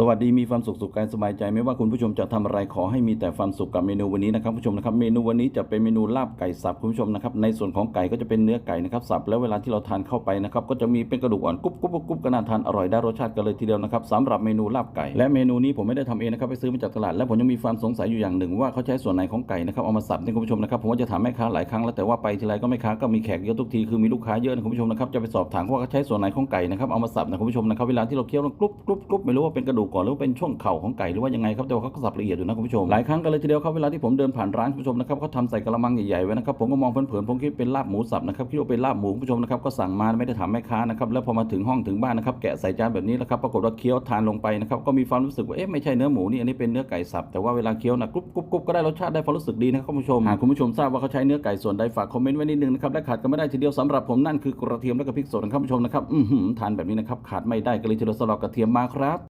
สวัสดีมีความสุขสุขกายสบายใจไม่ว่าคุณผู้ชมจะทำอะไรขอให้มีแต่ความสุขกับเมนูวันนี้นะครับผู้ชมนะครับเมนูวันนี้จะเป็นเมนูลาบไก่สับคุณผู้ชมนะครับในส่วนของไก่ก็จะเป็นเนื้อไก่นะครับสับแล้วเวลาที่เราทานเข้าไปนะครับก็จะมีเป็นกระดูกอ่อนกรุบกรุบกรุบกรุบก็น่าทานอร่อยได้รสชาติกันเลยทีเดียวนะครับสำหรับเมนูลาบไก่และเมนูนี้ผมไม่ได้ทำเองนะครับไปซื้อมาจากตลาดและผมยังมีความสงสัยอยู่อย่างหนึ่งว่าเขาใช้ส่วนไหนของไก่นะครับเอามาสับนี่คุณผู้ชมนะครับผมว่าจะถามแม่ค้าหลายครั้งแล้วแต่ว่าไปทีไรก็แม่ค้าก็มีแขกเยอะทุกทีคือมีลูกค้าเยอะนะคุณผู้ชมนะครับจะไปสอบถามว่าเขาใช้ส่วนไหนของไก่นะครับเอามาสับนะคุณผู้ชมนะครับเวลาที่เราเคี้ยวกรุบกรุบกรุบไม่รู้ว่าเป็นกระดูกก่อนหรือเป็นช่วงเข่าของไก่หรือว่ายังไงครับแต่ว่าเขาก็สับละเอียดอยู่นะคุณผู้ชมหลายครั้งกันเลยทีเดียวครับเวลาที่ผมเดินผ่านร้านคุณผู้ชมนะครับเขาทำใส่กระมังใหญ่ๆไว้นะครับผมก็มองเผินๆผมคิดเป็นลาบหมูสับนะครับคิดว่าเป็นลาบหมูคุณผู้ชมนะครับก็สั่งมาไม่ได้ถามแม่ค้านะครับแล้วพอมาถึงห้องถึงบ้านนะครับแกะใส่จานแบบนี้แล้วครับปรากฏว่าเคี้ยวทานลงไปนะครับก็มีความรู้สึกว่าเอ๊ะไม่ใช่เนื้อหมูนี่อันนี้เป็นเนื้อไก่สับแต่ว่าเวลาเคี้ยวนะกรุบกรุบกรุบก็ได้รสชาติได้ความรู้สึกดีนะครับคุณผู้ชมหากคุณผู้ชมทราบว่าเขาใช้เนื้อไก่ส่วนใดฝากคอมเมนต์ไว้นิดนึงนะครับและขาดก็ไม่ได้ทีเดียวสำหรับผมนั่นคือกระเทียมและก็พริกสดนะครับคุณผู้ชมนะครับอือหือทานแบบนี้นะครับขาดไม่ได้ก็เลยทีเดียวสลับกระเทียมมาครับ